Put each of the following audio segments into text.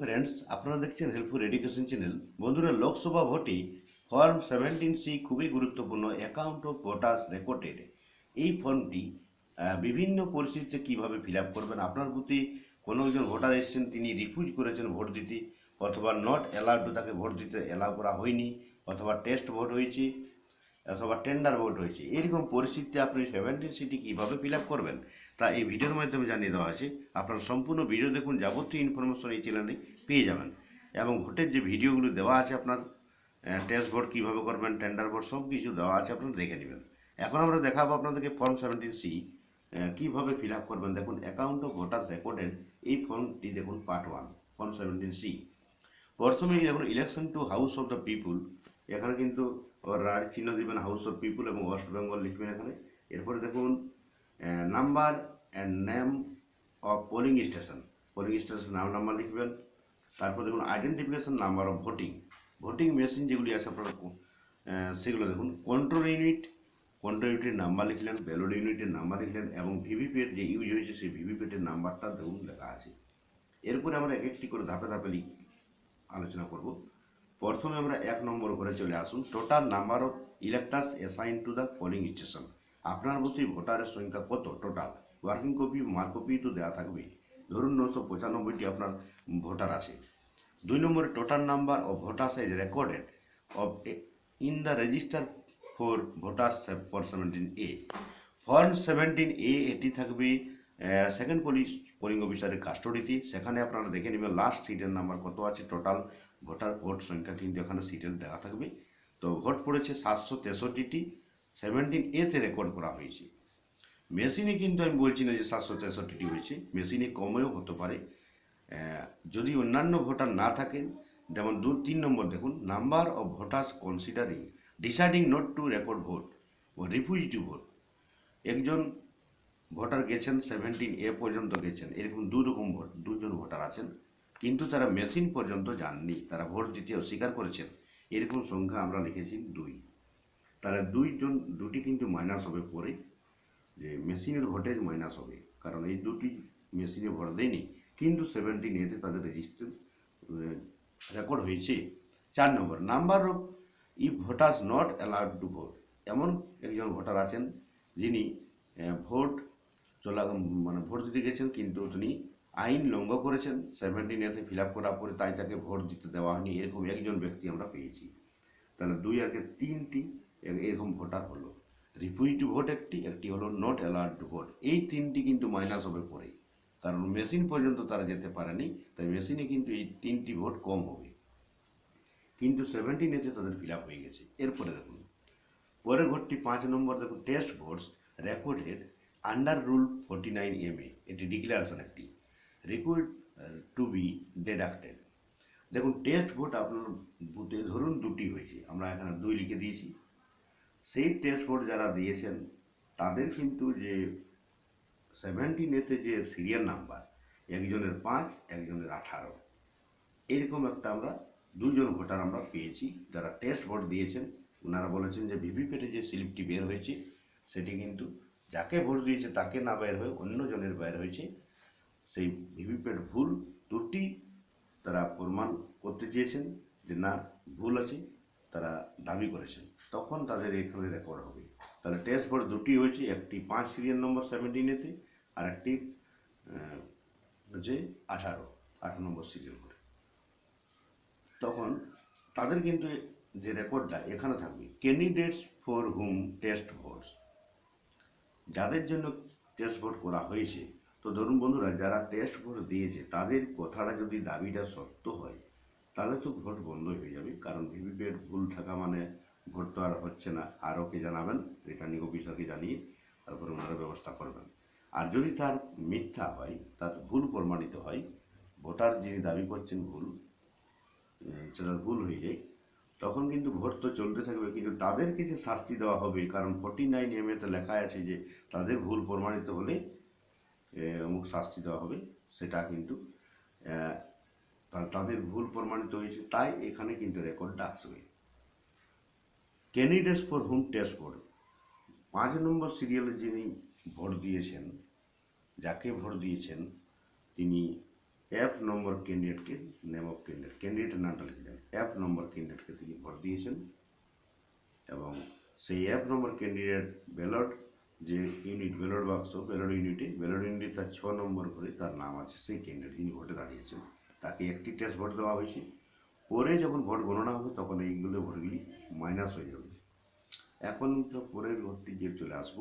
Friends আপনারা দেখছেন helpful education channel বন্ধুরা, লোকসভা ভোটে ফর্ম সেভেন্টিন সি খুবই গুরুত্বপূর্ণ অ্যাকাউন্ট অফ ভোটার্স রেকর্ডেড এই ফর্মটি বিভিন্ন পরিস্থিতিতে কীভাবে ফিল আপ করবেন, আপনার প্রতি কোনো একজন ভোটার এসেছেন, তিনি রিফিউজ করেছেন ভোট দিতে, অথবা নট অ্যালাউড তাকে ভোট দিতে অ্যালাউ করা হয়নি, অথবা টেস্ট ভোট হয়েছে, অথবা টেন্ডার ভোট হয়েছে। এরকম পরিস্থিতিতে আপনি সেভেন্টিন সিটি কীভাবে ফিল আপ করবেন তা এই ভিডিওর মাধ্যমে জানিয়ে দেওয়া আছে আপনার সম্পূর্ণ ভিডিও দেখুন, যাবতীয় ইনফরমেশন এই চ্যানেলে পেয়ে যাবেন। এবং ভোটের যে ভিডিওগুলো দেওয়া আছে আপনার টেস্ট ভোট কীভাবে করবেন টেন্ডার ভোট সব কিছু দেওয়া আছে, আপনারা দেখে নেবেন। এখন আমরা দেখাবো আপনাদেরকে ফর্ম সেভেন্টিন সি কীভাবে ফিল আপ করবেন। দেখুন অ্যাকাউন্ট অফ ভোটার্স রেকর্ডেড এই ফর্মটি দেখুন part one form seventeen C প্রথমেই দেখুন election to house of the people এখানে কিন্তু রার চিহ্ন দিবেন হাউস অফ পিপুল এবং ওয়েস্ট বেঙ্গল লিখবেন এখানে। এরপরে দেখুন number and name of polling station polling station নাম নাম্বার লিখবেন, তারপর দেখুন identification number of voting voting machine যেগুলি আছে আপনারা সেগুলো দেখুন। কন্ট্রোল ইউনিট কন্ট্রোল ইউনিটের নাম্বার লিখলেন ব্যালট ইউনিটের নাম্বার লিখলেন এবং ভিভিপ্যাট যে ইউজ হয়েছে সেই ভিভিপ্যাটের নাম্বারটা দেখুন লেখা আছে। এরপরে আমরা এক একটি করে ধাপে ধাপে আলোচনা করব। প্রথমে আমরা এক নম্বর ঘরে চলে আসুন। Total number of electors assign to the polling station আপনার প্রতি ভোটারের সংখ্যা কত total working copy mark copy তো দেওয়া থাকবে ধরুন নশো পঁচানব্বইটি আপনার ভোটার আছে। দুই নম্বরে total number of voters as recorded of in the register for voters for seventeen A form seventeen A এটি থাকবে সেকেন্ড পুলিশ পোলিং অফিসারের কাস্টডিতে সেখানে আপনারা দেখে নেবেন লাস্ট সিটের নাম্বার কত আছে টোটাল ভোটার ভোট সংখ্যা কিন্তু এখানে সিটের দেওয়া থাকবে। তো ভোট পড়েছে সাতশো তেষট্টিটি। সেভেন্টিন এতে রেকর্ড করা হয়েছে। মেশিনে কিন্তু আমি বলছি না যে সাতশো তেষট্টিটি হয়েছে, মেশিনে কমেও হতে পারে। যদি অন্যান্য ভোটার না থাকেন, যেমন দু, তিন নম্বর দেখুন number of voters considering deciding not to record vote O refuse to vote একজন ভোটার গেছেন, সেভেন্টিন এ পর্যন্ত গেছেন, এরকম দু রকম ভোট, দুজন ভোটার আছেন, কিন্তু তারা মেশিন পর্যন্ত যাননি, তারা ভোট দিতে অস্বীকার করেছেন। এরকম সংখ্যা আমরা লিখেছি দুই। তাহলে দুইজন দুটি কিন্তু মাইনাস হবে পরে, যে মেশিনের ভোটেজ মাইনাস হবে। কারণ এই দুটি মেশিনে ভোট দেয়নি, কিন্তু সেভেন্টিন এতে তাদের রেজিস্টার রেকর্ড হয়েছে, চার নম্বর number of E voters not allowed to vote এমন একজন ভোটার আছেন, যিনি ভোট চলা মানে ভোট দিতে গেছেন, কিন্তু তিনি আইন লঙ্ঘ করেছেন সেভেন্টিন এতে ফিল আপ করার পরে তাই তাকে ভোট দিতে দেওয়া হয়নি, এরকম একজন ব্যক্তি আমরা পেয়েছি। তাহলে দুই আগে তিনটি এরকম ভোটার হলো। রিফিউজ টু ভোট একটি একটি হলো নট অ্যালাউড টু ভোট এই তিনটি কিন্তু মাইনাস হবে পরে কারণ মেশিন পর্যন্ত তারা যেতে পারেনি, তাই মেশিনে কিন্তু এই তিনটি ভোট কম হবে। কিন্তু সেভেন্টিন এতে তাদের ফিল হয়ে গেছে। এরপরে দেখুন, পরের ভোটটি পাঁচ নম্বর, দেখুন test votes recorded under rule forty nine M A এটি ডিক্লারেশন একটি। রেকর্ড টু বি ডিডাক্টেড দেখুন টেস্ট ভোট আপনার বুথে ধরুন দুটি হয়েছে। আমরা এখানে দুই লিখে দিয়েছি। সেই টেস্ট ভোট যারা দিয়েছেন, তাদের কিন্তু যে সেভেন্টিন এতে যে সিরিয়াল নাম্বার একজনের পাঁচ, একজনের আঠারো, এরকম একটা আমরা দুজন ভোটার আমরা পেয়েছি। যারা টেস্ট ভোট দিয়েছেন ওনারা বলেছেন যে ভিভিপ্যাটে যে স্লিপটি বের হয়েছে, সেটি কিন্তু যাকে ভোট দিয়েছে তাকে না বের হয়ে অন্য জনের বের হয়েছে। সেই ভিভিপ্যাট ভুল, ত্রুটি তারা প্রমাণ করতে চেয়েছেন যে না, ভুল আছে। তারা দাবি করেছেন, তখন তাদের এখানে রেকর্ড হবে। তাহলে টেস্ট ভোট দুটি হয়েছে, একটি পাঁচ সিরিয়াল নম্বর সেভেন্টিনেতে আর একটি হচ্ছে আঠারো আঠারো নম্বর সিরিয়াল করে। তখন তাদের কিন্তু যে রেকর্ডটা এখানে থাকবে candidates for whom test votes যাদের জন্য টেস্ট ভোট করা হয়েছে, তো ধরুন বন্ধুরা, যারা টেস্ট ভোট দিয়েছে, তাদের কথাটা যদি দাবিটা সত্য হয় তাহলে তো ভোট বন্ধই হয়ে যাবে। কারণ ভিভিপ্যাট ভুল থাকা মানে ভোট তো আর হচ্ছে না। আরও কে জানাবেন? রিটার্নিং অফিসারকে জানিয়ে তারপরে ওনারা ব্যবস্থা করবেন। আর যদি তার মিথ্যা হয়, তার ভুল প্রমাণিত হয়, ভোটার যিনি দাবি করছেন ভুল সেটা ভুল হয়ে যায়, তখন কিন্তু ভোট তো চলতে থাকবে। কিন্তু তাদেরকে যে শাস্তি দেওয়া হবে, কারণ ফোর্টি নাইন এম এতে লেখা আছে যে তাদের ভুল প্রমাণিত হলে অমুক শাস্তি দেওয়া হবে, সেটা কিন্তু তা- তাদের ভুল প্রমাণিত হয়েছে, তাই এখানে কিন্তু রেকর্ডটা আসবে। Candidates for whom test board পাঁচ নম্বর সিরিয়ালে যিনি ভোট দিয়েছেন, যাকে ভোট দিয়েছেন, তিনি এফ নম্বর ক্যান্ডিডেটকে নেম অফ ক্যান্ডিডেট ক্যান্ডিডেটের নামটা লিখে দেন। এফ নম্বর ক্যান্ডিডেটকে তিনি ভোট দিয়েছেন এবং সেই এফ নম্বর ক্যান্ডিডেট ব্যালট যে ইউনিট ব্যালট বাক্স ব্যালট ইউনিটে ব্যালট ইউনিটে তার ছ নম্বর করে তার নাম আছে, সেই ক্যান্ডিডেট যিনি ভোটে দাঁড়িয়েছেন। তাকে একটি টেস্ট ভোট দেওয়া হয়েছে। পরে যখন ভোট গণনা হবে, তখন এইগুলো ভোটগুলি মাইনাস হয়ে যাবে। এখন তো পরের ভোটটি যে চলে আসব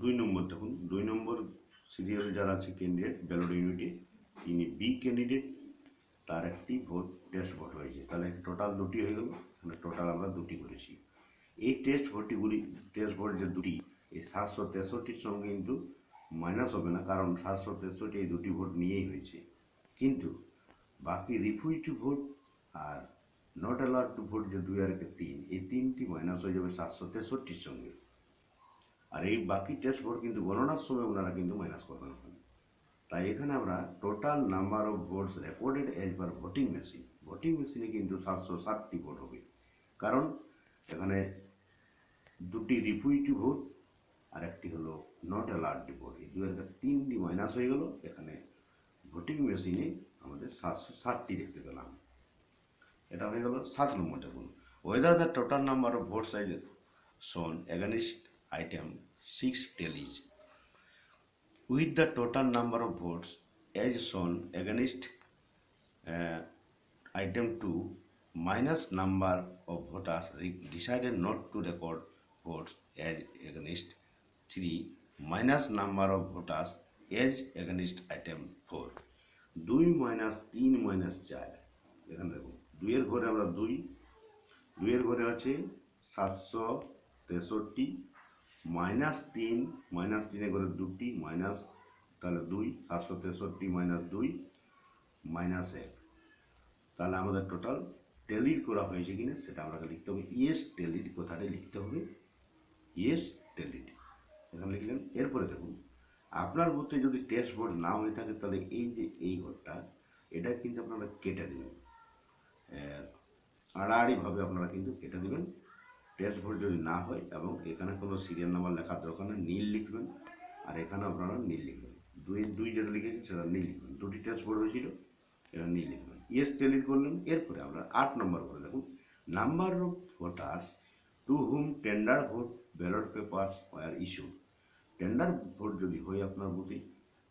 দুই নম্বর দেখুন, দুই নম্বর সিরিয়াল যারা আছে ক্যান্ডিডেট ব্যালট ইউনিটে তিনি বি ক্যান্ডিডেট তার একটি ভোট টেস্ট ভোট হয়েছে। তাহলে টোটাল দুটি হয়ে গেল মানে টোটাল আমরা দুটি করেছি। এই টেস্ট ভোটটিগুলি টেস্ট ভোট যে দুটি, এই সাতশো তেষট্টির সঙ্গে কিন্তু মাইনাস হবে না, কারণ সাতশো তেষট্টি এই দুটি ভোট নিয়েই হয়েছে। কিন্তু বাকি refused vote R not allowed to vote যে দুই আর তিন, এই তিনটি মাইনাস হয়ে যাবে সাতশো তেষট্টির সঙ্গে। আর এই বাকি টেস্ট ভোট কিন্তু গণনার সময় ওনারা কিন্তু মাইনাস ওখানে। তাই এখানে আমরা total number of votes recorded as per voting machine. Voting মেশিনে কিন্তু সাতশো ষাটটি ভোট হবে। কারণ এখানে দুটি রিফিউজি ভোট আর একটি হলো নট অ্যালার্ড ভোট এই দুই হাজার তিনটি মাইনাস হয়ে গেল এখানে ভোটিং মেশিনে আমাদের সাতশো ষাটটি দেখতে পেলাম। এটা হয়ে গেল সাত নম্বর দেখুন whether the total number of vote size shown against item six tallies the total number of votes as shown against uh, item 2 minus number of voters decided not to record votes as against 3 minus number of voters as against item 4 দুই minus তিন minus চার। এখানে দেখুন দুইয়ের ঘরে আমরা দুই, দুইয়ের ঘরে আছে সাতশো তেষট্টি মাইনাস তিন মাইনাস তিনে করে দুটি মাইনাস তাহলে দুই, সাতশো তেষট্টি মাইনাস দুই মাইনাস এক। তাহলে আমাদের টোটাল টেলিড করা হয়েছে কিনা সেটা আমাকে লিখতে হবে। ইয়েস টেলিড কথাটা লিখতে হবে। ইয়েস টেলিড এখানে লিখলেন, এরপরে দেখুন, আপনার বুথে যদি টেস্ট বোর্ড না হয়ে থাকে, তাহলে এই যে এই ঘরটা এটা কিন্তু আপনারা কেটে দেবেন। আড়াআড়িভাবে আপনারা কিন্তু কেটে দেবেন। টেস্ট বোর্ড যদি না হয় এবং এখানে কোনো সিরিয়াল নাম্বার লেখার দরকার নেই, নীল লিখবেন, আর এখানে আপনারা নীল লিখবেন। দুই দুই যেটা লিখেছি সেটা নীল লিখবেন। দুটি টেস্ট ভোট হয়েছিল এটা নীল লিখবেন। ইয়েস টেলিট করলেন, এরপরে আমরা আট নম্বর করে দেখুন। Number of voters to whom tender vote ballot papers were issue tender vote যদি হয় আপনার বুথে,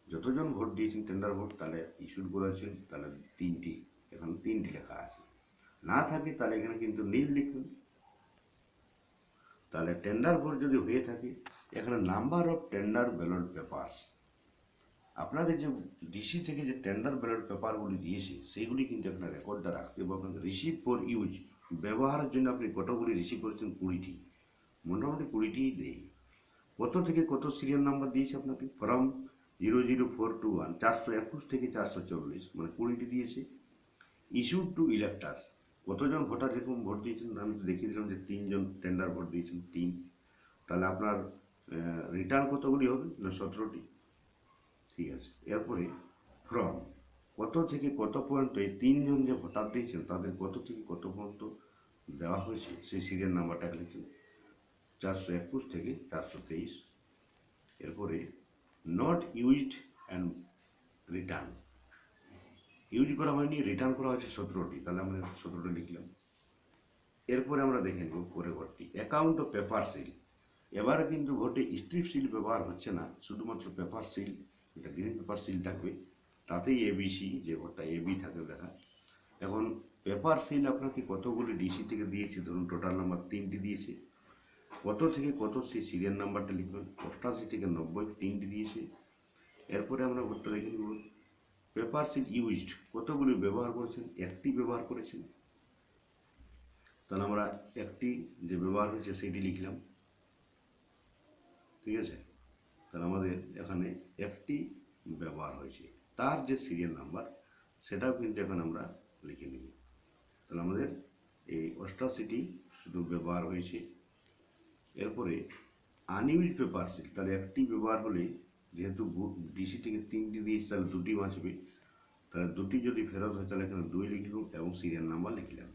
যতজন ভোট দিয়েছেন টেন্ডার ভোট তাহলে ইস্যুড করেছেন তাহলে তিনটি, এখানে তিনটি লেখা আছে। না থাকে, তাহলে এখানে কিন্তু নীল লিখবেন তাহলে টেন্ডার ভোট যদি হয়ে থাকে, এখানে number of tender ballot papers আপনাদের যে ডিসি থেকে যে টেন্ডার ব্যালট পেপারগুলি দিয়েছে, সেইগুলি কিন্তু এখানে রেকর্ডটা রাখতে হবে। আপনাকে রিসিভ ফর ইউজ ব্যবহারের জন্য আপনি কতগুলি রিসিভ করেছেন? কুড়িটি। মোটামুটি কুড়িটিই দেয় কত থেকে কত সিরিয়াল নাম্বার দিয়েছে আপনাকে? From zero zero four two one চারশো একুশ থেকে চারশো চল্লিশ মানে কুড়িটি দিয়েছে। ইস্যু টু ইলেক্টার্স কতজন ভোটার যেরকম ভোট দিয়েছেন? আমি তো দেখিয়ে দিলাম যে তিনজন টেন্ডার ভোট দিয়েছেন, তিন। তাহলে আপনার রিটার্ন কতগুলি হবে? না সতেরোটি। ঠিক আছে। এরপরে ফ্রম কত থেকে কত পর্যন্ত এই তিনজন যে ভোটার দিয়েছেন, তাদের কত থেকে কত পর্যন্ত দেওয়া হয়েছে, সেই সিরিয়াল নাম্বারটা লিখুন চারশো একুশ থেকে চারশো তেইশ। এরপরে not used and return use করা হয়নি রিটার্ন করা হয়েছে সতেরোটি, তাহলে আমরা সতেরোটি লিখলাম। এরপরে আমরা দেখে নেব পরে ঘরটি অ্যাকাউন্ট অফ পেপার সিল এবারে কিন্তু ভোটে স্ট্রিপ সিল ব্যবহার হচ্ছে না, শুধুমাত্র পেপার সিল এটা গ্রিন পেপার সিল থাকবে। তাতেই এবিসি যে ভোটটা এবি থাকে দেখা এখন পেপার সিল আপনাকে কতগুলি ডিসি থেকে দিয়েছে? ধরুন টোটাল নাম্বার তিনটি দিয়েছে। কত থেকে কত সেই সিরিয়াল নাম্বারটা লিখবেন? অষ্টাশি থেকে নব্বই তিনটি দিয়েছে। এরপরে আমরা ভোটটা দেখে নিব। পেপার সিল ইউজড কতগুলি ব্যবহার করেছেন? একটি ব্যবহার করেছেন। তাহলে আমরা একটি যে ব্যবহার হয়েছে সেটি লিখলাম। ঠিক আছে? তাহলে আমাদের এখানে একটি ব্যবহার হয়েছে। তার যে সিরিয়াল নাম্বার সেটাও কিন্তু এখন আমরা লিখে নিব তাহলে আমাদের এই অষ্টাশিটি শুধু ব্যবহার হয়েছে। এরপরে আনইউজ পেপার সিল তাহলে একটি ব্যবহার হলে যেহেতু ডিসি থেকে তিনটি দিয়েছে, তাহলে দুটি বাঁচবে। তাহলে দুটি যদি ফেরত হয়, তাহলে এখানে দুই লিখলাম এবং সিরিয়াল নাম্বার লিখলাম।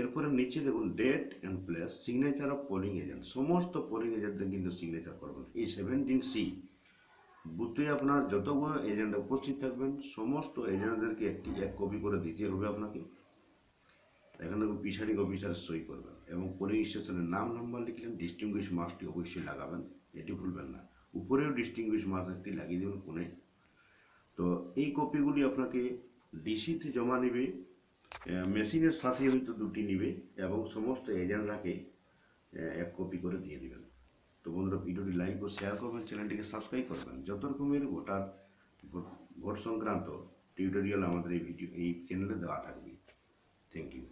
এরপরে নিচে দেখুন date and place signature of polling agent সমস্ত পোলিং এজেন্টদের কিন্তু সিগনেচার করবেন এই সেভেন্টিন সি বুথে আপনার যতগুলো এজেন্ট উপস্থিত থাকবেন, সমস্ত এজেন্টদেরকে একটি, এক কপি করে দিতে হবে আপনাকে। এখানে পিছাড়ি অফিসার সই করবেন এবং পোলিং স্টেশনের নাম নাম্বার লিখলেন ডিস্টিংগুইশ মার্কসটি অবশ্যই লাগাবেন, এটি ভুলবেন না। উপরেও ডিস্টিংগুইশ মার্কস একটি লাগিয়ে দেবেন কোণে। তো এই কপিগুলি আপনাকে ডিসিতে জমা নেবে মেশিনের সাথে হয়তো দুটি নিবে এবং সমস্ত এজেন্টরাকে এক কপি করে দিয়ে দিবেন। তো বন্ধুরা, ভিডিওটি লাইক ও শেয়ার করবেন চ্যানেলটিকে সাবস্ক্রাইব করবেন। যত রকমের ভোটার, ভোট- সংক্রান্ত টিউটোরিয়াল আমাদের এই ভিডিও এই চ্যানেলে দেওয়া থাকবে। Thank you